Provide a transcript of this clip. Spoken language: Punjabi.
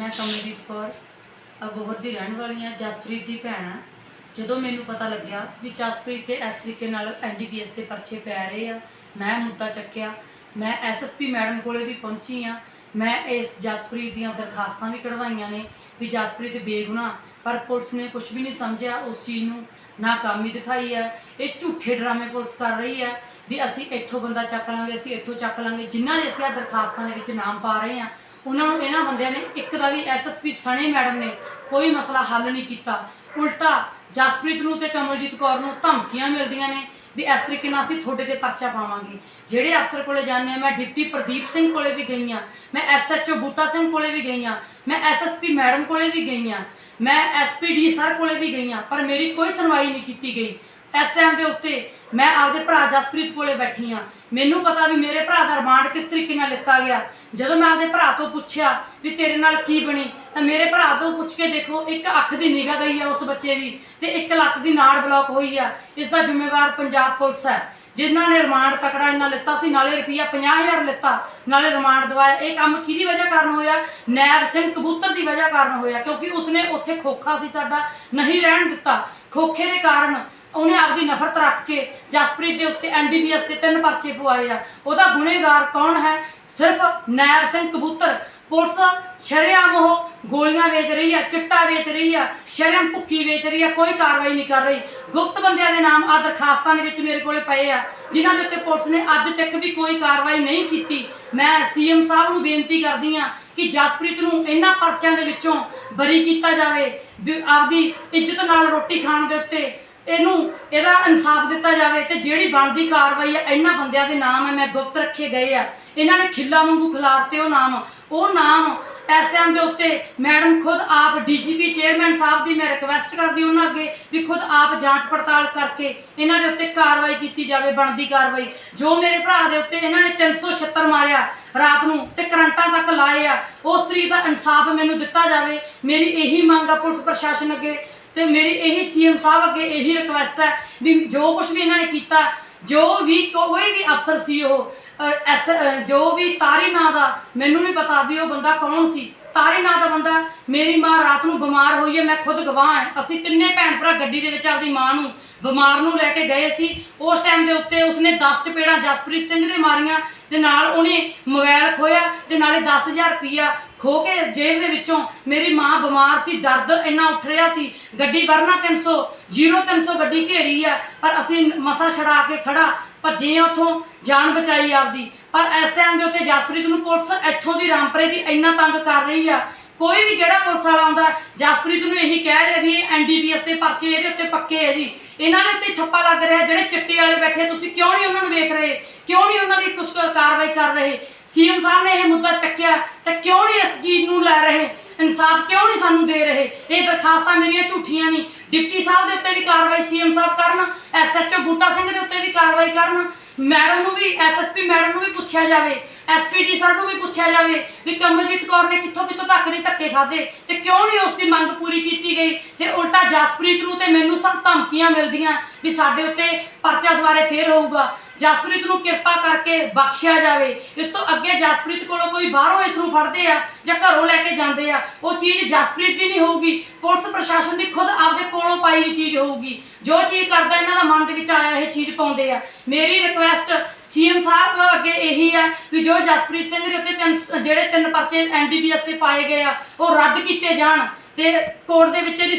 ਮੈਂ ਕਮਲਦੀਪ ਕੌਰ, ਅਬੋਹਰ ਦੀ ਰਹਿਣ ਵਾਲੀ ਹਾਂ, ਜਸਪ੍ਰੀਤ ਦੀ ਭੈਣ ਹਾਂ। ਜਦੋਂ ਮੈਨੂੰ ਪਤਾ ਲੱਗਿਆ ਵੀ ਜਸਪ੍ਰੀਤ ਤੇ ਇਸ ਤਰੀਕੇ ਨਾਲ ਐਨਡੀਪੀਐਸ ਦੇ ਪਰਚੇ ਪੈ ਰਹੇ ਆ, ਮੈਂ ਮੁੱਦਾ ਚੱਕਿਆ। ਮੈਂ ਐਸਐਸਪੀ ਮੈਡਮ ਕੋਲੇ ਵੀ ਪਹੁੰਚੀ ਆ ਮੈਂ ਇਸ ਜਸਪ੍ਰੀਤ ਦੀਆਂ ਦਰਖਾਸਤਾਂ ਵੀ ਕਢਵਾਈਆਂ ਨੇ ਵੀ ਜਸਪ੍ਰੀਤ ਬੇਗੁਨਾਹ, ਪਰ ਪੁਲਿਸ ਨੇ ਕੁਝ ਵੀ ਨਹੀਂ ਸਮਝਿਆ ਉਸ ਚੀਜ਼ ਨੂੰ ਨਾਕਾਮੀ ਦਿਖਾਈ ਹੈ। ਇਹ ਝੂਠੇ ਡਰਾਮੇ ਪੁਲਿਸ ਕਰ ਰਹੀ ਹੈ ਵੀ ਅਸੀਂ ਇੱਥੋਂ ਬੰਦਾ ਚੱਕ ਲਾਂਗੇ, ਅਸੀਂ ਇੱਥੋਂ ਚੱਕ ਲਾਂਗੇ। ਜਿਨ੍ਹਾਂ ਦੇ ਅਸੀਂ ਆ ਦਰਖਾਸਤਾਂ ਦੇ ਵਿੱਚ ਨਾਮ ਪਾ ਰਹੇ ਆ ਉਹਨਾਂ ਨੂੰ ਇਹਨਾਂ ਬੰਦਿਆਂ ਨੇ ਇੱਕ ਦਾ ਵੀ ਐਸਐਸਪੀ ਸਣੇ ਮੈਡਮ ਨੇ ਕੋਈ ਮਸਲਾ ਹੱਲ ਨਹੀਂ ਕੀਤਾ। ਉਲਟਾ ਜਸਪ੍ਰੀਤ ਨੂੰ ਤੇ ਕਮਲਜੀਤ ਕੌਰ ਨੂੰ ਧਮਕੀਆਂ ਮਿਲਦੀਆਂ ਨੇ ਵੀ ਇਸ ਤਰੀਕੇ ਨਾਲ ਅਸੀਂ ਤੁਹਾਡੇ ਤੇ ਪਰਚਾ ਪਾਵਾਂਗੇ। ਜਿਹੜੇ ਅਫਸਰ ਕੋਲੇ ਜਾਂਦੇ ਆ, ਮੈਂ ਡਿਪਟੀ ਪ੍ਰਦੀਪ ਸਿੰਘ ਕੋਲੇ ਵੀ ਗਈ ਆ ਮੈਂ ਐਸਐਚਓ ਬੂਟਾ ਸਿੰਘ ਕੋਲੇ ਵੀ ਗਈ ਆ ਮੈਂ ਐਸਐਸਪੀ ਮੈਡਮ ਕੋਲੇ ਵੀ ਗਈ ਆ ਮੈਂ ਐਸਪੀਡੀ ਸਰ ਕੋਲੇ ਵੀ ਗਈ ਆ ਪਰ ਮੇਰੀ ਕੋਈ ਸੁਣਵਾਈ ਨਹੀਂ ਕੀਤੀ ਗਈ। ਇਸ ਟਾਈਮ ਦੇ ਉੱਤੇ ਮੈਂ ਆਪਦੇ ਭਰਾ ਜਸਪ੍ਰੀਤ ਕੋਲੇ ਬੈਠੀ ਆ ਮੈਨੂੰ ਪਤਾ ਵੀ ਮੇਰੇ ਭਰਾ ਦਾ ਰਿਮਾਂਡ ਕਿਸ ਤਰੀਕੇ ਨਾਲ ਲਿੱਤਾ ਗਿਆ। ਜਦੋਂ ਮੈਂ ਆਪਦੇ ਭਰਾ ਤੋਂ ਪੁੱਛਿਆ ਵੀ ਤੇਰੇ ਨਾਲ ਕੀ ਬਣੀ, ਤਾਂ ਮੇਰੇ ਭਰਾ ਤੋਂ ਪੁੱਛ ਕੇ ਦੇਖੋ, ਇੱਕ ਅੱਖ ਦੀ ਨਿਗਾਹ ਗਈ ਆ ਉਸ ਬੱਚੇ ਦੀ ਤੇ ਇੱਕ ਲੱਤ ਦੀ ਨਾੜ ਬਲੌਕ ਹੋਈ ਆ। ਇਸ ਦਾ ਜ਼ਿੰਮੇਵਾਰ ਪੰਜਾਬ ਪੁਲਿਸ ਹੈ। ਜਿਨ੍ਹਾਂ ਨੇ ਰਿਮਾਂਡ ਤਕੜਾ ਇਹਨਾਂ ਲਿੱਤਾ ਸੀ, ਨਾਲੇ ਰੁਪਈਆ 50000 ਲਿੱਤਾ। ਨਾਲੇ ਰਿਮਾਂਡ ਦਵਾਇਆ। ਇਹ ਕੰਮ ਕਿਹਦੀ ਵਜ੍ਹਾ ਕਾਰਨ ਹੋਇਆ? ਨੈਬ ਸਿੰਘ ਕਬੂਤਰ ਦੀ ਵਜ੍ਹਾ ਕਾਰਨ ਹੋਇਆ, ਕਿਉਂਕਿ ਉਸਨੇ ਉੱਥੇ ਖੋਖਾ ਸੀ ਸਾਡਾ, ਨਹੀਂ ਰਹਿਣ ਦਿੱਤਾ। ਖੋਖੇ ਦੇ ਕਾਰਨ ਉਹਨੇ ਆਪਦੀ ਨਫ਼ਰਤ ਰੱਖ ਕੇ ਜਸਪ੍ਰੀਤ ਦੇ ਉੱਤੇ ਐਨਡੀਪੀਐਸ ਦੇ ਤਿੰਨ ਪਰਚੇ ਪਵਾਏ ਆ। ਉਹਦਾ ਗੁਨੇਗਾਰ ਕੌਣ ਹੈ? ਸਿਰਫ ਨੈਬ ਸਿੰਘ ਕਬੂਤਰ। ਪੁਲਿਸ ਸ਼ਰੇਆਮ ਉਹ ਗੋਲੀਆਂ ਵੇਚ ਰਹੀ ਆ, ਚਿੱਟਾ ਵੇਚ ਰਹੀ ਆ, ਸ਼ਰੇਆਮ ਭੁੱਕੀ ਵੇਚ ਰਹੀ ਆ, ਕੋਈ ਕਾਰਵਾਈ ਨਹੀਂ ਕਰ ਰਹੀ। ਗੁਪਤ ਬੰਦਿਆਂ ਦੇ ਨਾਮ ਆ ਦਰਖਾਸਤਾਂ ਦੇ ਵਿੱਚ ਮੇਰੇ ਕੋਲੇ ਪਏ ਆ, ਜਿਨ੍ਹਾਂ ਦੇ ਉੱਤੇ ਪੁਲਿਸ ਨੇ ਅੱਜ ਤੱਕ ਵੀ ਕੋਈ ਕਾਰਵਾਈ ਨਹੀਂ ਕੀਤੀ। ਮੈਂ ਸੀਐਮ ਸਾਹਿਬ ਨੂੰ ਬੇਨਤੀ ਕਰਦੀ ਆ ਕਿ ਜਸਪ੍ਰੀਤ ਨੂੰ ਇਹਨਾਂ ਪਰਚਿਆਂ ਦੇ ਵਿੱਚੋਂ ਬਰੀ ਕੀਤਾ ਜਾਵੇ ਆਪਦੀ ਇੱਜ਼ਤ ਨਾਲ ਰੋਟੀ ਖਾਣ ਦੇ ਉੱਤੇ ਇਹਨੂੰ ਇਹਦਾ ਇਨਸਾਫ ਦਿੱਤਾ ਜਾਵੇ ਤੇ ਜਿਹੜੀ ਬਣਦੀ ਕਾਰਵਾਈ ਆ ਇਹਨਾਂ ਬੰਦਿਆਂ ਦੇ ਨਾਮ ਹੈ, ਮੈਂ ਗੁਪਤ ਰੱਖੇ ਗਏ ਆ। ਇਹਨਾਂ ਨੇ ਖਿੱਲਾ ਵਾਂਗੂ ਖਿਲਾਰਤੇ ਉਹ ਨਾਮ। ਉਹ ਨਾਮ ਇਸ ਟਾਈਮ ਦੇ ਉੱਤੇ ਮੈਡਮ ਖੁਦ ਆਪ ਡੀਜੀਪੀ ਚੇਅਰਮੈਨ ਸਾਹਿਬ ਦੀ ਮੈਂ ਰਿਕਵੈਸਟ ਕਰਦੀ ਉਹਨਾਂ ਅੱਗੇ ਵੀ ਖੁਦ ਆਪ ਜਾਂਚ ਪੜਤਾਲ ਕਰਕੇ ਇਹਨਾਂ ਦੇ ਉੱਤੇ ਕਾਰਵਾਈ ਕੀਤੀ ਜਾਵੇ, ਬਣਦੀ ਕਾਰਵਾਈ। ਜੋ ਮੇਰੇ ਭਰਾ ਦੇ ਉੱਤੇ ਇਹਨਾਂ ਨੇ 376 ਮਾਰਿਆ ਰਾਤ ਨੂੰ ਤੇ ਕਰੰਟਾਂ ਤੱਕ ਲਾਏ ਆ, ਉਸ ਤਰੀਕ ਦਾ ਇਨਸਾਫ ਮੈਨੂੰ ਦਿੱਤਾ ਜਾਵੇ। ਮੇਰੀ ਇਹੀ ਮੰਗ ਆ ਪੁਲਿਸ ਪ੍ਰਸ਼ਾਸਨ ਅੱਗੇ ਤੇ ਮੇਰੀ ਇਹੀ ਸੀਐਮ ਸਾਹਿਬ ਅੱਗੇ ਇਹੀ ਰਿਕਵੈਸਟ ਹੈ ਵੀ ਜੋ ਕੁਝ ਵੀ ਇਹਨਾਂ ਨੇ ਕੀਤਾ, ਜੋ ਵੀ ਕੋਈ ਵੀ ਅਫਸਰ ਸੀ ਉਹ ਐਸ ਜੋ ਵੀ ਤਾਰੀ ਨਾਂ ਦਾ, ਮੈਨੂੰ ਨਹੀਂ ਪਤਾ ਵੀ ਉਹ ਬੰਦਾ ਕੌਣ ਸੀ। ਤਾਰੀ ਨਾਂ ਦਾ ਬੰਦਾ ਮੇਰੀ ਮਾਂ ਰਾਤ ਨੂੰ ਬਿਮਾਰ ਹੋਈ ਹੈ, ਮੈਂ ਖੁਦ ਗਵਾਹ ਹਾਂ। ਅਸੀਂ ਤਿੰਨੇ ਭੈਣ ਭਰਾ ਗੱਡੀ ਦੇ ਵਿੱਚ ਆਪਦੀ ਮਾਂ ਨੂੰ, ਬਿਮਾਰ ਨੂੰ ਲੈ ਕੇ ਗਏ ਸੀ। ਉਸ ਟਾਈਮ ਦੇ ਉੱਤੇ ਉਸਨੇ 10 ਚਪੇੜਾਂ ਜਸਪ੍ਰੀਤ ਸਿੰਘ ਦੇ ਮਾਰੀਆਂ, ਤੇ ਨਾਲ ਉਹਨੇ ਮੋਬਾਈਲ ਖੋਇਆ ਤੇ ਨਾਲੇ 10000 ਰੁਪਇਆ ਖੋ ਕੇ ਜੇਬ ਦੇ ਵਿੱਚੋਂ ਮੇਰੀ ਮਾਂ ਬਿਮਾਰ ਸੀ, ਦਰਦ ਇੰਨਾ ਉੱਠ ਰਿਹਾ ਸੀ। ਗੱਡੀ ਵਰਨਾ 300 0300 ਗੱਡੀ ਘੇਰੀ ਆ, ਪਰ ਅਸੀਂ ਮਸਾ ਛੜਾ ਕੇ ਖੜਾ ਭੱਜੇ ਆ ਉੱਥੋਂ ਜਾਨ ਬਚਾਈ ਆਪਦੀ। ਪਰ ਇਸ ਟਾਈਮ ਦੇ ਉੱਤੇ ਜਸਪ੍ਰੀਤ ਨੂੰ ਪੁਲਿਸ ਇੱਥੋਂ ਦੀ ਰਾਮਪਰੇ ਦੀ ਇੰਨਾ ਤੰਗ ਕਰ ਰਹੀ ਆ। ਕੋਈ ਵੀ ਜਿਹੜਾ ਪੁਲਿਸ ਵਾਲਾ ਆਉਂਦਾ, ਜਸਪ੍ਰੀਤ ਨੂੰ ਇਹੀ ਕਹਿ ਰਿਹਾ ਵੀ ਇਹ ਐਨਡੀਪੀਐਸ ਦੇ ਪਰਚੇ ਇਹਦੇ ਉੱਤੇ ਪੱਕੇ ਹੈ ਜੀ। ਇਹਨਾਂ ਦੇ ਉੱਤੇ ਥੱਪਾ ਲੱਗ ਰਿਹਾ, ਜਿਹੜੇ ਚਿੱਟੇ ਵਾਲੇ ਬੈਠੇ, ਤੁਸੀਂ ਕਿਉਂ ਨਹੀਂ ਉਹਨਾਂ ਨੂੰ ਵੇਖ ਰਹੇ? ਕਿਉਂ ਨਹੀਂ ਉਹਨਾਂ ਦੀ ਕੁਝ ਕਾਰਵਾਈ ਕਰ ਰਹੇ? ਸੀਐਮ ਸਾਹਿਬ ਨੇ ਇਹ ਮੁੱਦਾ ਚੱਕਿਆ ਤਾਂ ਕਿਉਂ ਨਹੀਂ ਇਸ ਚੀਜ਼ ਨੂੰ ਲੈ ਰਹੇ? ਇਨਸਾਫ ਕਿਉਂ ਨਹੀਂ ਸਾਨੂੰ ਦੇ ਰਹੇ? ਇਹ ਦਰਖਾਸਤਾਂ ਮੇਰੀਆਂ ਝੂਠੀਆਂ ਨਹੀਂ। ਡਿਪਟੀ ਸਾਹਿਬ ਦੇ ਉੱਤੇ ਵੀ ਕਾਰਵਾਈ ਸੀਐਮ ਸਾਹਿਬ ਕਰਨ ਐਸਐਚਓ ਬੂਟਾ ਸਿੰਘ ਦੇ ਉੱਤੇ ਵੀ ਕਾਰਵਾਈ ਕਰਨ, ਮੈਡਮ ਨੂੰ ਵੀ ਐਸਐਸਪੀ ਮੈਡਮ ਨੂੰ ਵੀ ਪੁੱਛਿਆ ਜਾਵੇ ਐਸਪੀਡੀ ਸਰ ਨੂੰ ਵੀ ਪੁੱਛਿਆ ਜਾਵੇ ਵੀ ਕਮਲਜੀਤ ਕੌਰ ਨੇ ਕਿੱਥੋਂ ਕਿੱਥੋਂ ਤੱਕ ਨਹੀਂ ਧੱਕੇ ਖਾਦੇ ਤੇ ਕਿਉਂ ਨਹੀਂ ਉਸ ਦੀ ਮੰਗ ਪੂਰੀ ਕੀਤੀ ਗਈ? ਤੇ ਉਲਟਾ ਜਸਪ੍ਰੀਤ ਨੂੰ ਤੇ ਮੈਨੂੰ ਸਭ ਧਮਕੀਆਂ ਮਿਲਦੀਆਂ ਵੀ ਸਾਡੇ ਉੱਤੇ ਪਰਚਾ ਦੁਆਰੇ ਫੇਰ ਹੋਊਗਾ। ਜਸਪ੍ਰੀਤ ਨੂੰ ਕਿਰਪਾ ਕਰਕੇ ਬਖਸ਼ਿਆ ਜਾਵੇ। ਇਸ ਤੋਂ ਅੱਗੇ ਜਸਪ੍ਰੀਤ ਕੋਲੋਂ ਕੋਈ ਬਾਹਰੋਂ ਇਸ ਨੂੰ ਫੜਦੇ ਆ ਜਾਂ ਘਰੋਂ ਲੈ ਕੇ ਜਾਂਦੇ ਆ, ਉਹ ਚੀਜ਼ ਜਸਪ੍ਰੀਤ ਦੀ ਨਹੀਂ ਹੋਊਗੀ। ਪੁਲਿਸ ਪ੍ਰਸ਼ਾਸਨ ਦੀ ਖੁਦ ਆਪਦੇ ਕੋਲੋਂ ਪਾਈ ਵੀ ਚੀਜ਼ ਹੋਊਗੀ। ਜੋ ਚੀਜ਼ ਕਰਦਾ ਇਹਨਾਂ ਦਾ ਮਨ ਦੇ ਵਿੱਚ ਆਇਆ, ਇਹ ਚੀਜ਼ ਪਾਉਂਦੇ ਆ। ਮੇਰੀ ਰਿਕੁਐਸਟ ਸੀਐਮ ਸਾਹਿਬ ਅੱਗੇ ਇਹੀ ਆ ਵੀ ਜੋ ਜਸਪ੍ਰੀਤ ਸਿੰਘ ਦੇ ਉੱਤੇ ਤਿੰਨ ਜਿਹੜੇ ਤਿੰਨ ਪਰਚੇ ਐਨਡੀਪੀਐਸ ਤੇ ਪਾਏ ਗਏ ਆ, ਉਹ ਰੱਦ ਕੀਤੇ ਜਾਣ ਤੇ ਕੋਰਟ ਦੇ ਵਿੱਚ ਇਹਦੀ